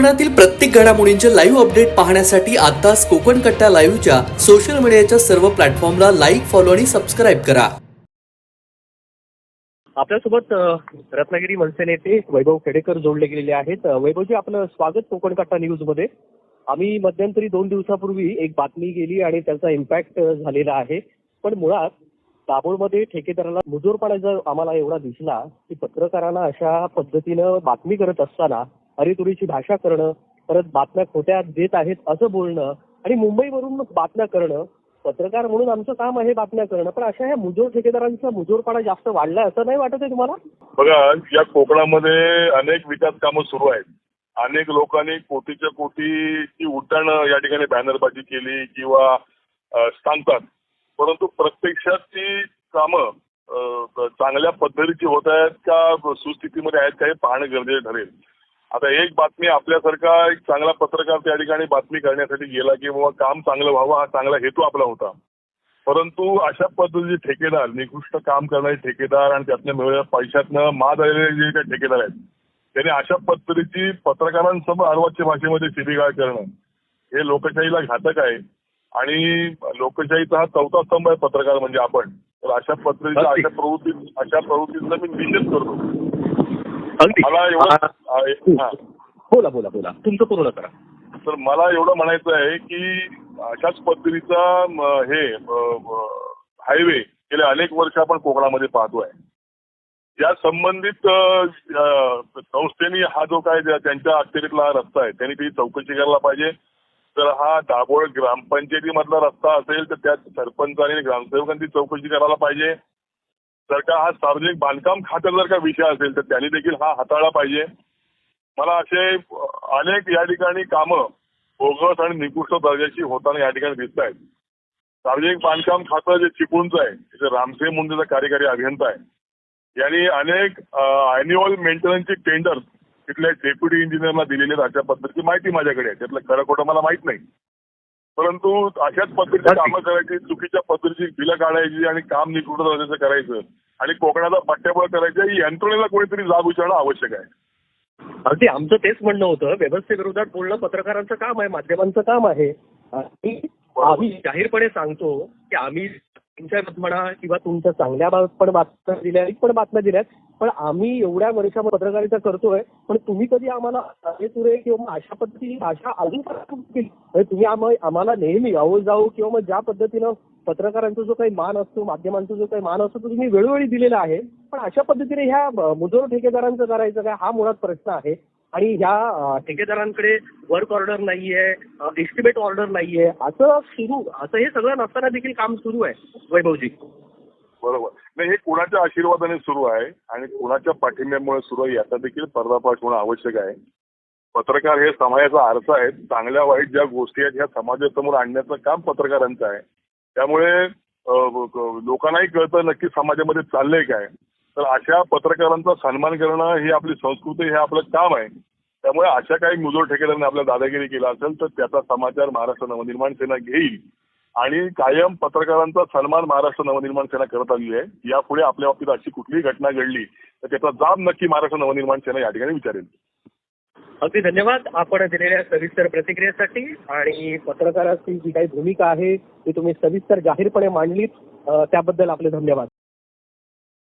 कोकणातील प्रत्येक घडामोडींचे लाईव्ह अपडेट पाहण्यासाठी आताच कोकण कट्टा लाईव्हच्या सोशल मीडियाच्या सर्व प्लॅटफॉर्मला लाईक फॉलो आणि सबस्क्राईब करा. आपल्यासोबत रत्नागिरी मनसे नेते वैभव खेडेकर जोडले गेलेले आहेत. वैभवजी आपलं स्वागत कोकण कट्टा न्यूजमध्ये. आम्ही मध्यंतरी दोन दिवसापूर्वी एक बातमी गेली आणि त्याचा इम्पॅक्ट झालेला आहे. पण मुळात दाभोळमध्ये ठेकेदाराला मुजोरपणा जर आम्हाला एवढा दिसला की पत्रकारांना अशा पद्धतीनं बातमी करत असताना हरितुरीची भाषा करणं परत बातम्या खोट्या देत आहेत असं बोलणं आणि मुंबईवरून बातम्या करणं पत्रकार म्हणून आमचं काम आहे बातम्या करणं पण अशा ह्या मुजोर ठेकेदारांचा मुजोरपणा जास्त वाढलाय असं नाही वाटत आहे तुम्हाला? बघा या कोकणामध्ये अनेक विकास कामं सुरू आहेत. अनेक लोकांनी कोटीच्या कोटीची उड्डाणं या ठिकाणी बॅनरबाजी केली किंवा सांगतात. परंतु प्रत्यक्षात ती कामं चांगल्या पद्धतीची होत आहेत का सुस्थितीमध्ये आहेत का हे पाहणं गरजेचं ठरेल. आता एक बातमी आपल्यासारखा एक चांगला पत्रकार त्या ठिकाणी बातमी करण्यासाठी गेला की बाबा काम चांगलं व्हावं हा चांगला हेतू आपला होता. परंतु अशा पद्धतीचे ठेकेदार निकृष्ट काम करणारे ठेकेदार आणि त्यातनं मिळलेल्या पैशातनं माद आलेले जे काही ठेकेदार आहेत त्यांनी अशा पद्धतीची पत्रकारांसमोर अर्वाच्य भाषेमध्ये शिबिगाळ करणं हे लोकशाहीला घातक आहे. आणि लोकशाहीचा हा चौथा स्तंभ आहे पत्रकार म्हणजे आपण. तर अशा पद्धतीच्या अगदी. अशा प्रवृत्ती अशा प्रवृत्तींचा मी निषेध करतो. अगदी. मला एवढं हा. बोला बोला बोला. तुमचं पूर्ण करा. तर मला एवढं म्हणायचं आहे की अशाच पद्धतीचा हे हायवे गेले अनेक वर्ष आपण कोकणामध्ये पाहतोय. या संबंधित संस्थेने हा जो काय त्यांच्या अखत्यारीतला हा रस्ता आहे त्यांनी ती चौकशी करायला पाहिजे. तर हा दाभोळ ग्रामपंचायतीमधला रस्ता असेल तर त्यात सरपंच आणि ग्रामसेवकांनी ती चौकशी करायला पाहिजे. जर का हा सार्वजनिक बांधकाम खात्याचा जर का विषय असेल तर त्यांनी देखील हा हाताळला पाहिजे. मला असे अनेक या ठिकाणी कामं बोगस आणि निकृष्ट दर्जाची होताना या ठिकाणी दिसत आहेत. सार्वजनिक बांधकाम खातं जे चिपळूणचं आहे तिथे रामसे मुंडेचा कार्यकारी अभियंता आहे. यांनी अनेक अॅन्युअल मेंटेनन्सचे टेंडर तिथल्या डेप्युटी इंजिनियरला दिलेले आहेत अशा पद्धतीची माहिती माझ्याकडे आहे. त्यातलं खरं खोटं मला माहीत नाही. परंतु अशाच पद्धतीची कामं करायची चुकीच्या पद्धतीची बिलं काढायची आणि काम दर्जाचं करायचं आणि कोकणाचा पट्ट्याबळ करायचं ही यंत्रणेला कोणीतरी जाब विचारणं आवश्यक आहे. अगदी आमचं तेच म्हणणं होतं व्यवस्थेविरोधात बोलणं पत्रकारांचं काम आहे माध्यमांचं काम आहे. आणि आम्ही जाहीरपणे सांगतो की आम्ही तुमच्या म्हणा किंवा तुमच्या चांगल्या पण बातम्या दिल्या पण बातम्या दिल्यात. पण आम्ही एवढ्या वर्षा पत्रकारिता करतोय पण तुम्ही कधी आम्हाला तुरे किंवा अशा पद्धतीची भाषा अजून केली? म्हणजे तुम्ही आम्हाला नेहमी आहो जाऊ किंवा मग ज्या पद्धतीनं पत्रकारांचा जो काही मान असतो माध्यमांचा जो काही मान असतो तो तुम्ही वेळोवेळी दिलेला आहे. पण अशा पद्धतीने ह्या मुजोर ठेकेदारांचं करायचं काय? हा मुळात प्रश्न आहे. आणि ह्या ठेकेदारांकडे वर्क ऑर्डर नाहीये एस्टिमेट ऑर्डर नाहीये असं सुरू असं हे सगळं नसताना देखील काम सुरू आहे वैभवजी. बरोबर. नाही हे कुणाच्या आशीर्वादाने सुरू आहे आणि कुणाच्या पाठिंब्यामुळे सुरू आहे याचा देखील पर्दाफाश होणं आवश्यक आहे. पत्रकार हे समाजाचा आरसा आहेत. चांगल्या वाईट ज्या गोष्टी आहेत ह्या समाजासमोर आणण्याचं काम पत्रकारांचं आहे. त्यामुळे लोकांनाही कळतं नक्की समाजामध्ये चाललंय काय. तर अशा पत्रकारांचा सन्मान करणं ही आपली संस्कृती हे आपलं काम आहे. त्यामुळे अशा काही मुजोर ठेकेदारांनी आपल्या दादागिरी केला असेल तर त्याचा समाचार महाराष्ट्र नवनिर्माण सेना घेईल. आणि कायम पत्रकारांचा सन्मान महाराष्ट्र नवनिर्माण सेना करत आली आहे. यापुढे आपल्या बाबतीत अशी कुठलीही घटना घडली तर त्याचा जाब नक्की महाराष्ट्र नवनिर्माण सेना या ठिकाणी विचारेल. अगदी धन्यवाद आपण दिलेल्या सविस्तर प्रतिक्रियेसाठी आणि पत्रकाराची जी काही भूमिका आहे ती तुम्ही सविस्तर जाहीरपणे मांडलीत. त्याबद्दल आपले धन्यवाद.